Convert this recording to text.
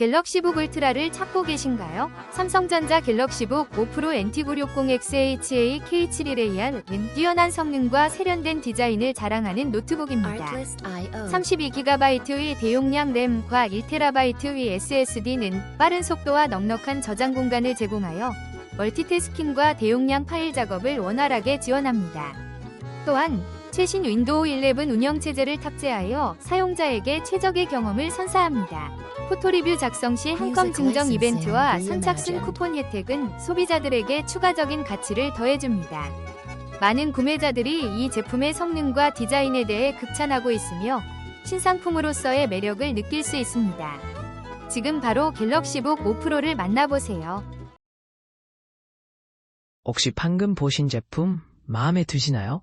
갤럭시북 울트라를 찾고 계신가요? 삼성전자 갤럭시북 5 프로 NT960XHA K711은 뛰어난 성능과 세련된 디자인을 자랑하는 노트북입니다. Artlist.io 32GB의 대용량 램과 1TB의 SSD는 빠른 속도와 넉넉한 저장 공간을 제공하여 멀티태스킹과 대용량 파일 작업을 원활하게 지원합니다. 또한 최신 윈도우 11 운영체제를 탑재하여 사용자에게 최적의 경험을 선사합니다. 포토리뷰 작성 시 한컴 증정 이벤트와 선착순. 쿠폰 혜택은 소비자들에게 추가적인 가치를 더해줍니다. 많은 구매자들이 이 제품의 성능과 디자인에 대해 극찬하고 있으며 신상품으로서의 매력을 느낄 수 있습니다. 지금 바로 갤럭시북 5 프로를 만나보세요. 혹시 방금 보신 제품 마음에 드시나요?